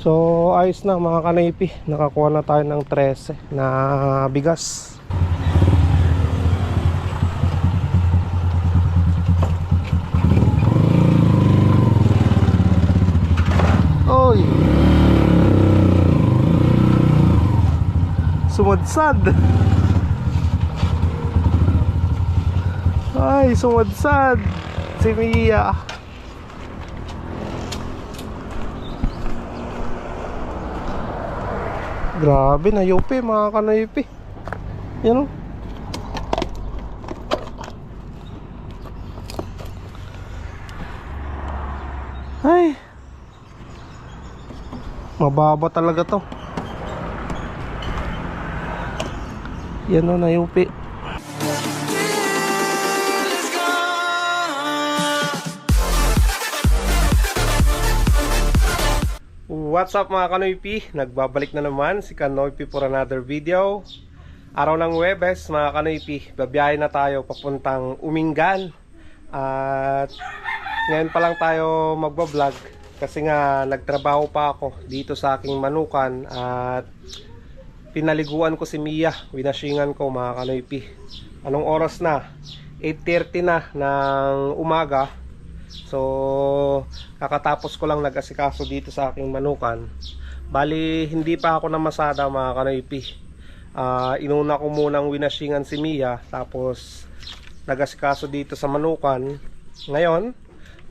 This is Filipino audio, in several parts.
So ayos na mga kanaypi. Nakakuha na tayo ng 13 na bigas. Oy! Sumadsad Ay sumadsad Si Mia Grabe na yupi mga kanaypi Yan o Ay. Mababa talaga to. Yan o na yupi What's up mga Kanoypi? Nagbabalik na naman si Kanoypi for another video. Araw ng Webes mga Kanoypi Babiyahe na tayo papuntang Umingan. At ngayon pa lang tayo magbablog Kasi nga nagtrabaho pa ako dito sa aking manukan At pinaliguan ko si Mia. Winashingan ko mga Kanoypi Anong oras na? 8.30 na ng umaga So, kakatapos ko lang nag-asikaso dito sa aking manukan. Bali, hindi pa ako namasada mga kanoypi. Ah, inuna ko munang winashingan si Mia, tapos nag-asikaso dito sa manukan. Ngayon,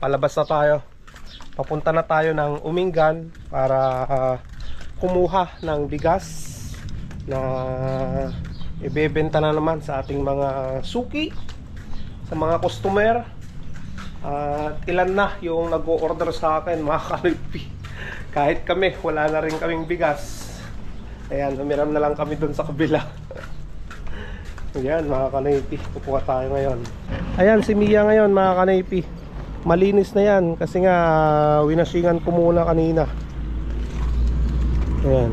palabas na tayo. Papunta na tayo ng Umingan para ah, kumuha ng bigas na ibebenta na naman sa ating mga suki, sa mga customer. At ilan na yung nag-o-order sa akin mga kalipi. Kahit kami, wala na rin kaming bigas. Ayan, humiram na lang kami dun sa kabila. Ayan mga kanipi, kukuha tayo ngayon. Ayan, si Mia ngayon mga kanipi. Malinis na yan kasi nga winashingan ko muna kanina. Ayan.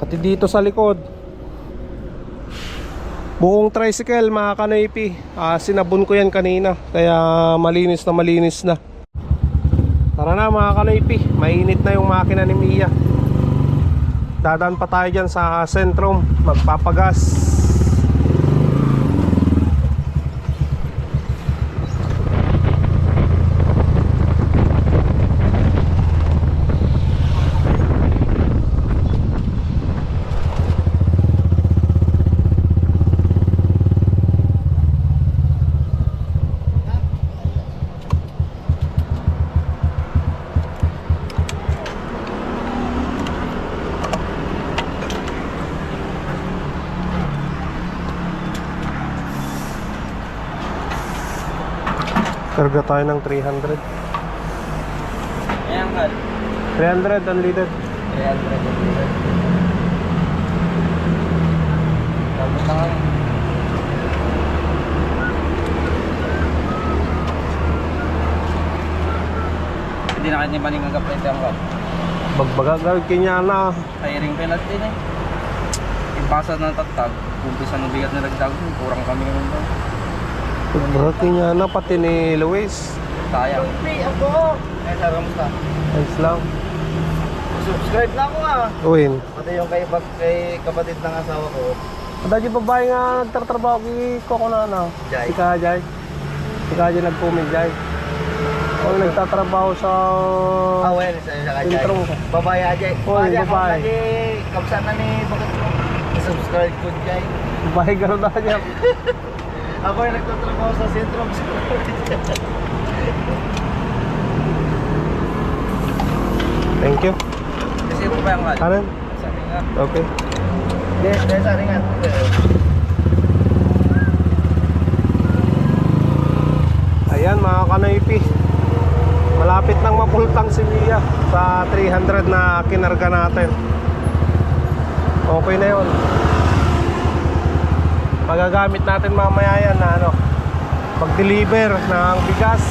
Pati dito sa likod, Buong tricycle mga kanoypi ah, Sinabon ko yan kanina Kaya malinis na malinis na. Tara na mga kanoypi Mainit na yung makina ni Mia. Dadaan pa tayo dyan sa sentrum Magpapagas Karga tayo ng 300 Ayan ka. 300 unleaded Ayan, ready. Tapos na nga. Hindi na kanya maling agap na ito ang Bagbagagag kanya na Hiring penalty din eh. Ipasa ng tatag. Umpisa ng bigat na nagdag. Kurang kami ngayon doon. Bagbagagag kanya na pati ni Luis Sayang. Free ako! Eh, sir, kamusta? Ayos lang Subscribe na ako ah. Uwin Pati yung kay, kay kapatid ng asawa ko. Yung babae nga nagtatrabaho kay Coco na ano Jai. Si Kajay Si Kajay nagpumig Jay O nagtatrabaho sa Ah, well, sa kanya. Intro Babae Ajay. Oo, yung babae. Lagi, kapsa na ni Bakit mo. Subscribe ko Jay. Babae gano'n na niya Ako yung nagtatrabaho sa sentro. Thank you Kasi mo ba yung hal? Kanan Sabi nga. Okay Hindi, hindi, sabi nga. Ayan mga kanaypi Malapit nang mapultang si Mia Sa 300 na kinarga natin Okay na yun Magagamit natin mamaya yan na ano Pag-deliver ng bigas.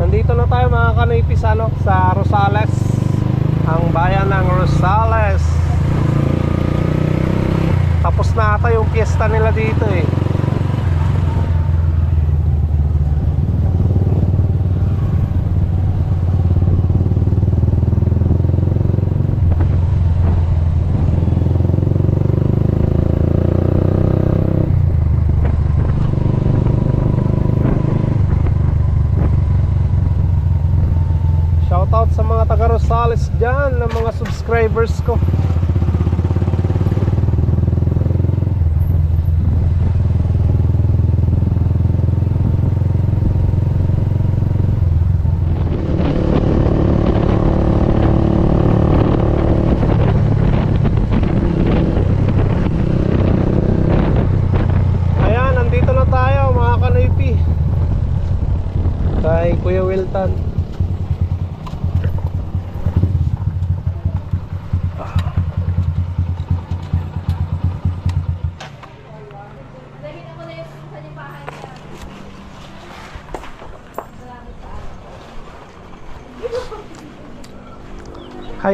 Nandito na tayo mga kanaypi sa, ano, sa Rosales. Ang bayan ng Rosales. Tapos na ata yung piyesta nila dito eh shoutout sa mga taga Rosales dyan, ng mga subscribers ko. Ayan, nandito na tayo mga kanoypi. Kay Kuya Wilton.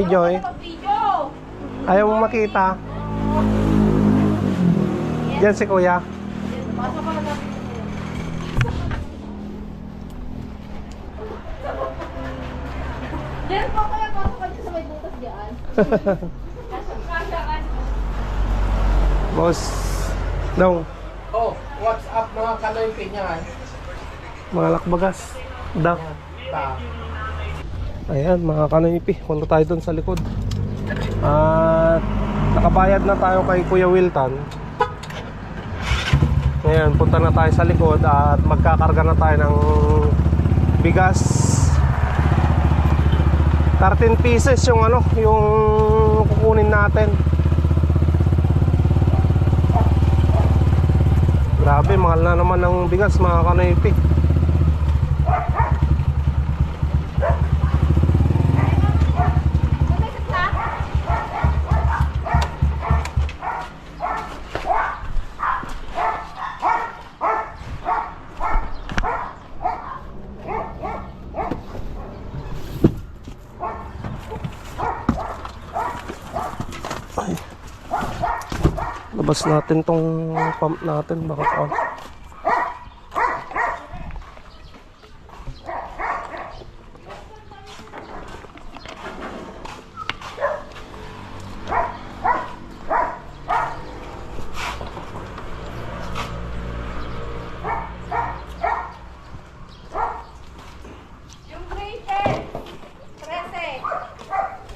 Hi Joy. Ayaw mo makita? Yan si Kuya. Diyan po kaya pasok ka sa may butas diyan. Boss. Dong, Oh, what's up mga kaloy pinyan? mga lakbagas. Da. Ta. Ayan, mga kanoypi. Punta tayo dun sa likod. At nakabayad na tayo kay Kuya Wilton. Ngayon, punta na tayo sa likod at magkakarga na tayo ng bigas. 13 pieces yung ano, yung kukunin natin. Grabe, mahal na naman ng bigas mga kanoypi. Labas natin tong pump natin baka on. Yung grade 10. 13.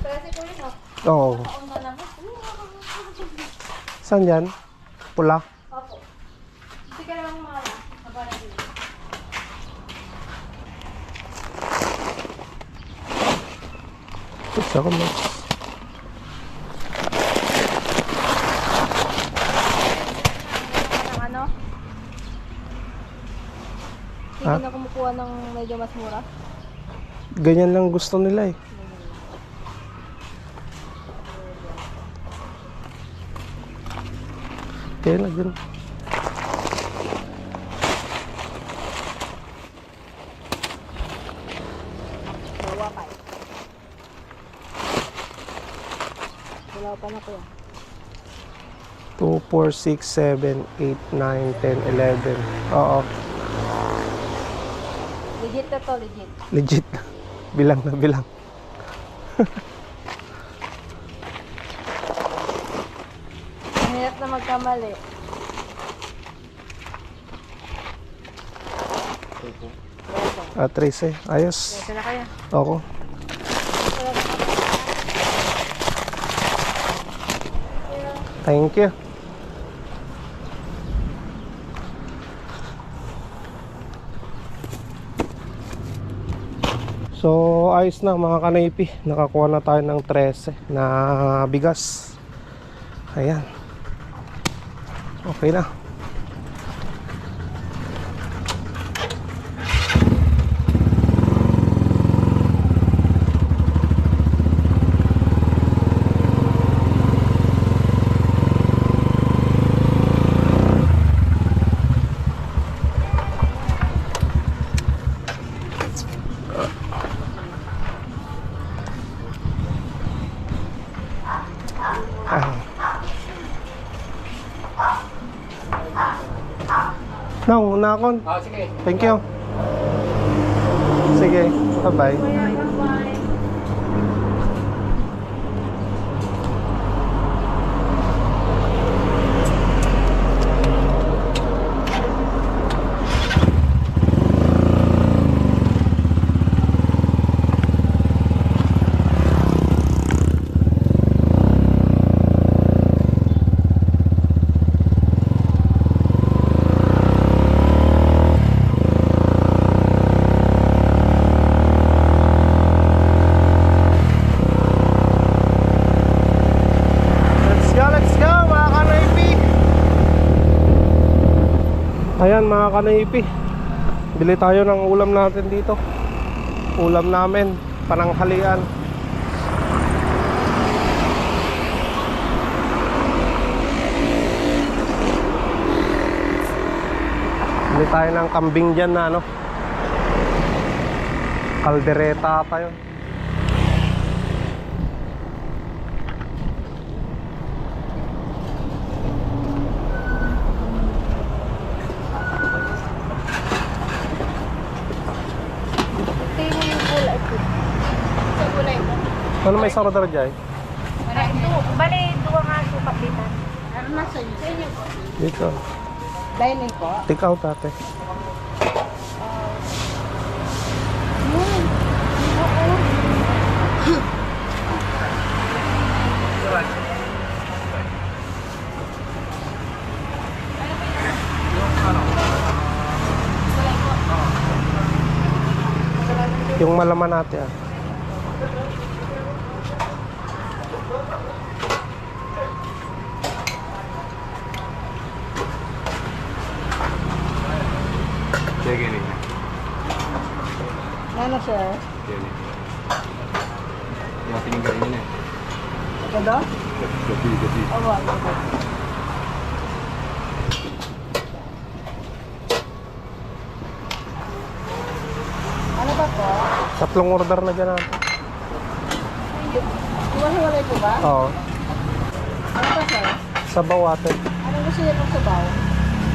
13 ko yun, oh. Oo. Taon na naman. Saan yan? Pula? Opo. Sige lang mga wala. Isa ko mo. Ano? Hindi Ha? na kumukuha ng medyo mas mura. Ganyan lang gusto nila eh. Kaya na ganun. Wala pa na kuya. 2, 4, 6, 7, 8, 9, 10, 11. Oo, Legit na to, legit. legit. bilang na bilang. Ang magkamali. Ah, 13. Ayos. Kaya na kaya. Ako. Thank you. So, ayos na mga kanaypi. Nakakuha na tayo ng 13 na bigas. Ayan. Okay na. Thank you. Sige, bye-bye. Ayan mga kanaypi. Bili tayo ng ulam natin dito. Ulam namin, pananghalian. Bili tayo ng kambing dyan na ano. Kaldereta ata yun. Tingin mo yung kulay ko. Sa kulay ko. Ano may sarodar dyan? Bale, duwa nga sa kapitan. Ano na sa inyo? Sa inyo po. Dito. Dining po. Take out ate. Yung malaman natin ah. Ano sir? Yung tininggalin yun eh. Gado? Gabi, gabi. Awa. Ano ba po? Tatlong order na dyan natin. Iwan-iwalay po ba? Oo. Ano ba sir? Sabaw ate. Ano gusto niyo pang sabaw?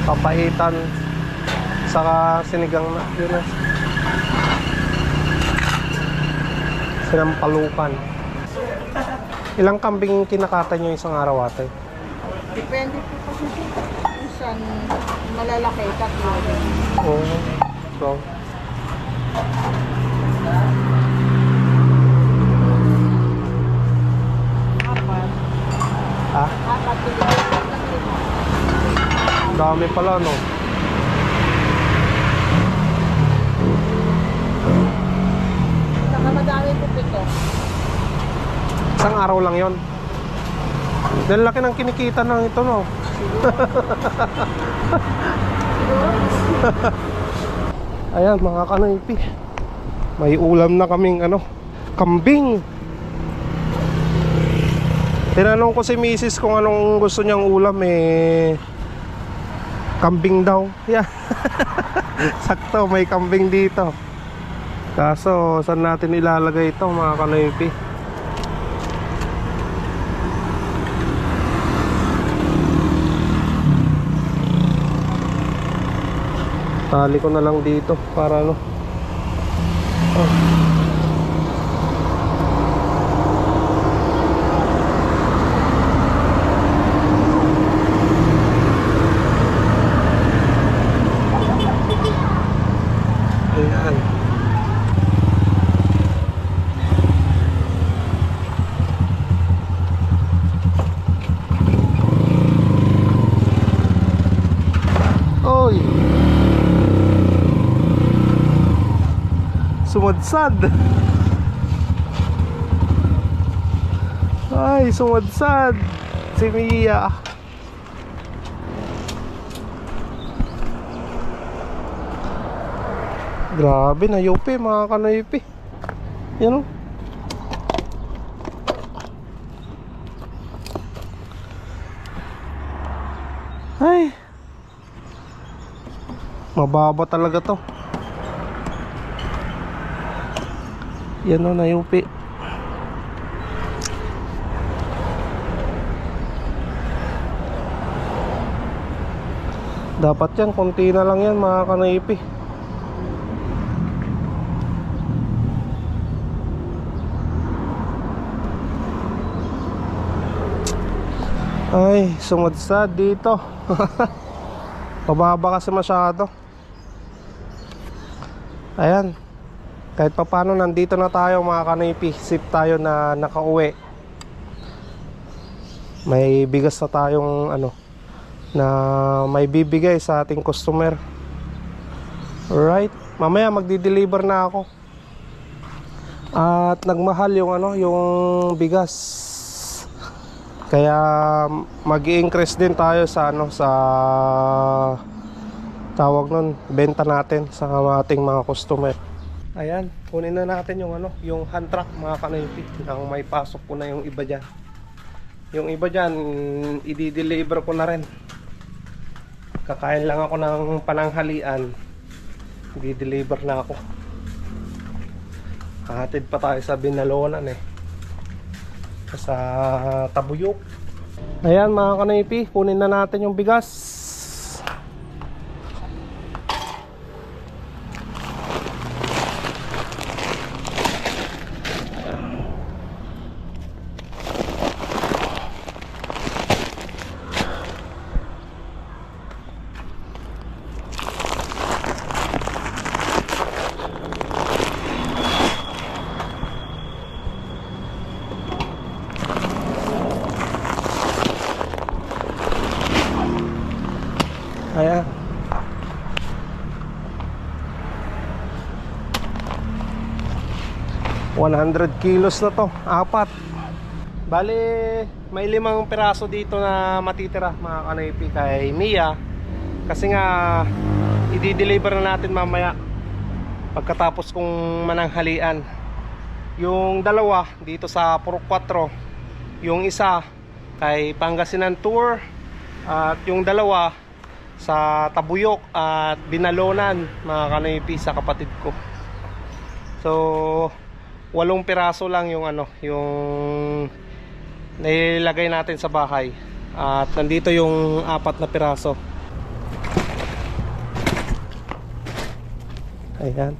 Papaitan. Saka sinigang na. Yun na. Sinampalukan. Ilang kambing kinakata nyo isang araw ate? Depende po kasi kung saan malalaki, tatlo. Oo. So, Apat. ah, Apat. Dami pala no. Saka madami po pito. Isang araw lang yon. Dahil laki ng kinikita ng ito no. Ayan mga kanaypi. May ulam na kaming ano, kambing. Tinanong ko si Mrs. kung anong gusto niyang ulam eh kambing daw. Yeah. Sakto may kambing dito. Kaso saan natin ilalagay ito mga kanaypi? Tali ko na lang dito para ano. Oh. Ayan. Oy. Sumadsad. Ay, sumadsad. Si Mia. Grabe, nayupi mga kanayupi. Yan o. Ay. Mababa talaga to. Yan o, nayupi. Dapat yan, konti na lang yan mga kanaypi. Ay, sumadsad dito. Pababa kasi masyado. Ayan. Kahit papano nandito na tayo mga. Sip tayo na nakauwi. May bigas na tayong ano na may bibigay sa ating customer. Alright. Mamaya magdi-deliver na ako. At nagmahal yung ano, yung bigas. Kaya mag increase din tayo sa ano sa tawag nun, benta natin sa ating mga customer. Ayan, kunin na natin yung ano, yung hand truck mga kanoypi nang may pasok ko na yung iba dyan. Yung iba dyan, i-deliver ko na rin. Kakain lang ako ng pananghalian. I-deliver na ako. Hatid pa tayo sa Binalonan eh. Sa Tabuyok. Ayan mga kanoypi, kunin na natin yung bigas. Ayan. ...100 kilos na to, apat. Bali, may limang piraso dito na matitira mga kanaypi kay Mia. Kasi nga, i-deliver na natin mamaya pagkatapos kong mananghalian. Yung dalawa dito sa Purok 4, yung isa kay Pangasinan Tour at yung dalawa sa Tabuyok at Binalonan mga kanoypi sa kapatid ko. So, walong piraso lang yung ano, yung nilagay natin sa bahay. At nandito yung apat na piraso. Ayan.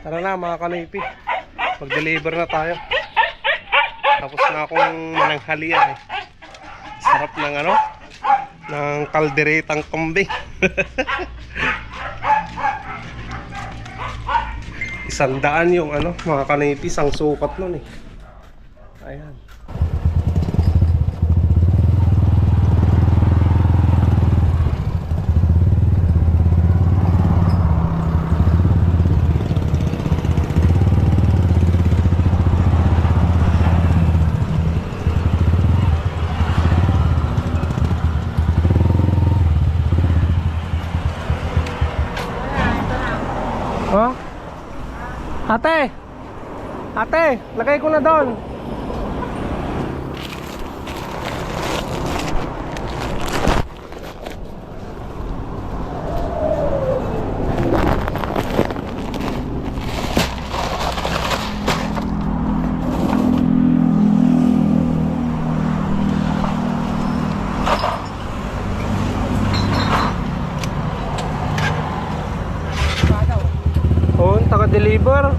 Tara na mga kanipi. Mag-deliver na tayo. Tapos na akong mananghalian eh. Sarap ng ano? Ng kalderetang kambing. Isandaan yung ano, mga kanipis ang sukat nun eh. Ayan. Ate! Ate! Lagay ko na doon. Oh, taga-deliver.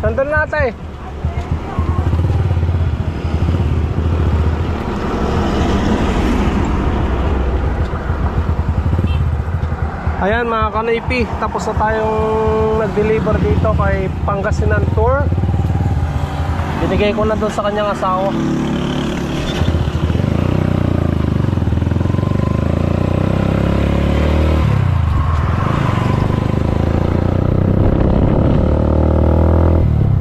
Nandun na ate. Ayan mga kanipi, tapos na tayong nag-deliver dito kay Pangasinan Tour. Binigay ko na doon sa kanyang asawa.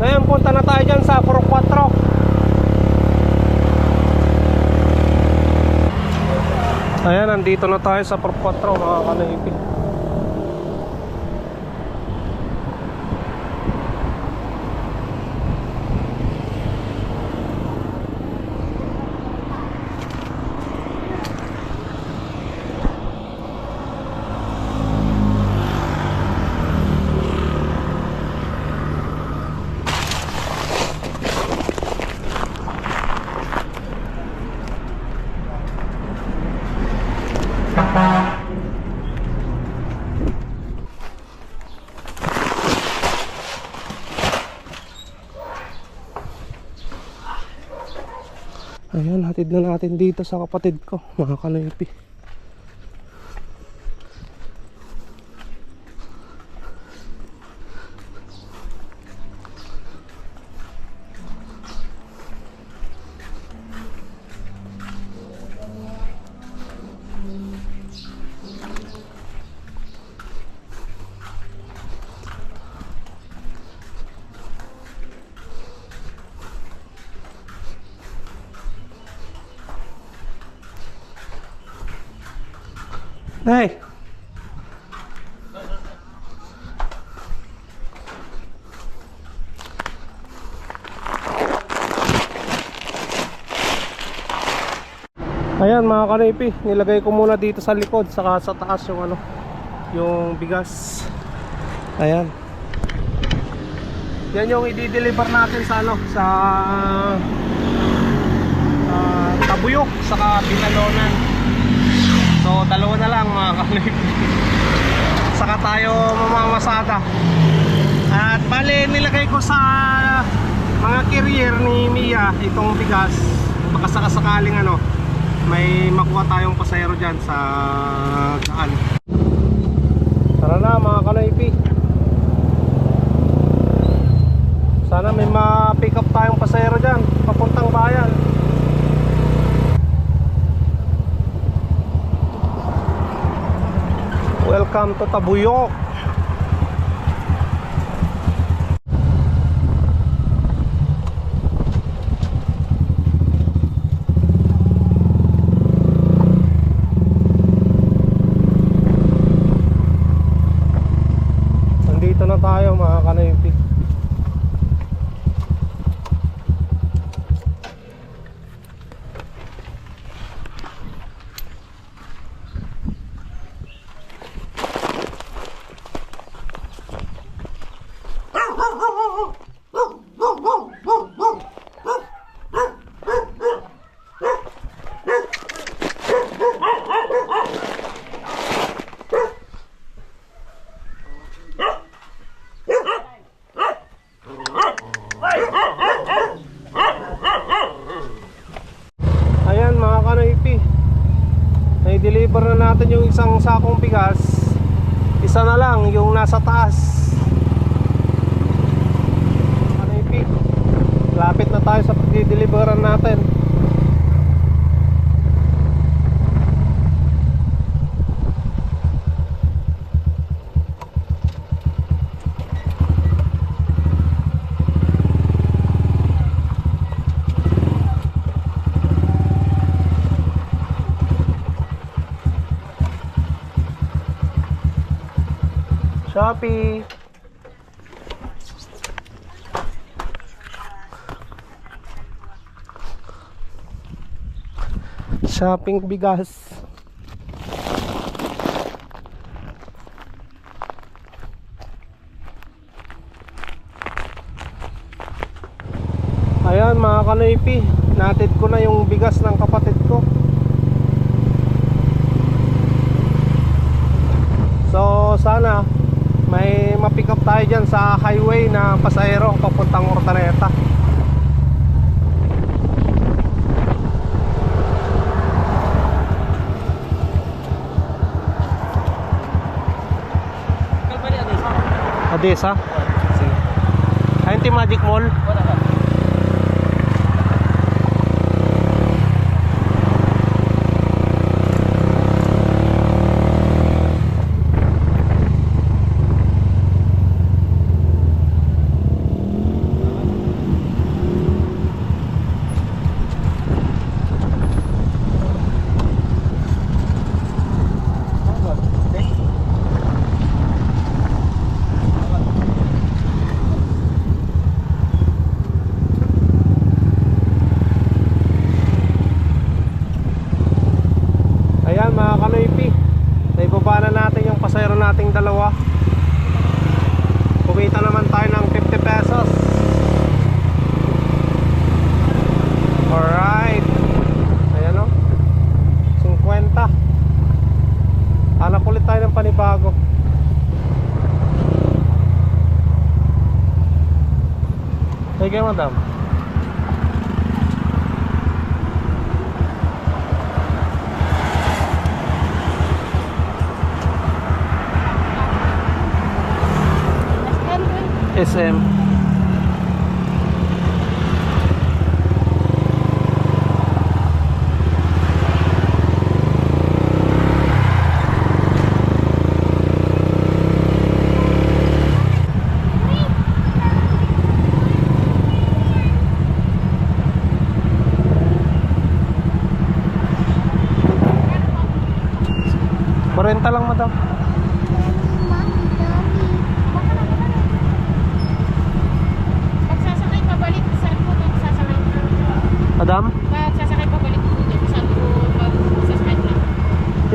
Ngayon punta na tayo dyan sa Puro 4. Ayan, nandito na tayo sa Puro 4 mga kanipi. Ayan, hatid na natin dito sa kapatid ko, mga kanoypi. Hey! Ayan mga kanipi, nilagay ko muna dito sa likod saka sa taas yung ano, yung bigas. Ayan. Yan yung i-deliver natin sa ano, sa ah, Tabuyok saka Binalonan. So dalawa na lang mga kanipi. Saka tayo mamamasada. At bale nilagay ko sa mga carrier ni Mia itong bigas. Baka sakasakaling ano, may makuha tayong pasahero dyan sa daan. Tara na mga kanoypi. Sana may ma-pick up tayong pasahero dyan, papuntang bayan. Welcome to Tabuyok. Nandito na tayo mga kanoypi. Ayan mga kanoipi Nai-deliver na natin yung isang sakong bigas Isa na lang yung nasa taas. Kanoipi Lapit na tayo sa pag-deliveran natin Shopee. Shopping bigas. Ayan mga kanoypi Natid ko na yung bigas ng kapatid ko So sana may ma-pick up tayo dyan sa highway na pasahero papuntang Hortaneta. Kalbali ano sa? Odessa? Sige. Ayun ti Magic Mall. Wala ka. Ayan mga kanoypi. Naibaba na natin yung pasahero nating dalawa. Kumita naman tayo ng 50 pesos. Alright. Ayan o. 50. Hanap ulit tayo ng panibago. Sige madam. SM.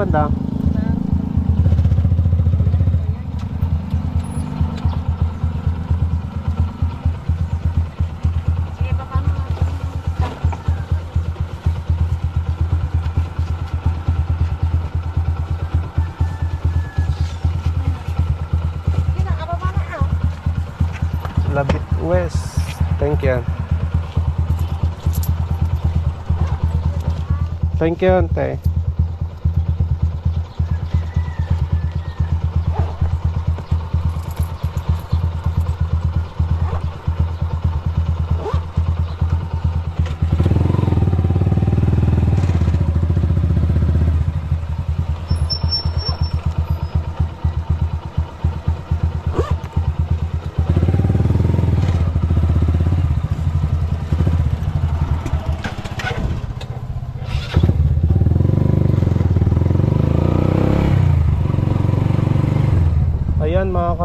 ah. Labit West. Thank you. Thank you, ante.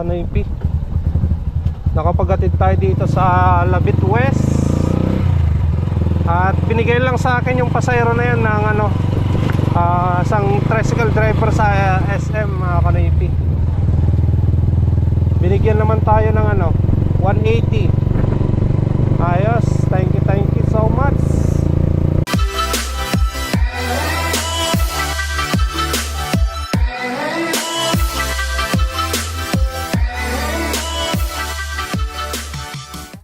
Ayan mga kanoypi Nakapagatid tayo dito sa Labit West. At binigay lang sa akin yung pasayro na yun ng ano ah, Isang tricycle driver sa ah, SM mga kanoypi Binigyan naman tayo ng ano 180 Ayos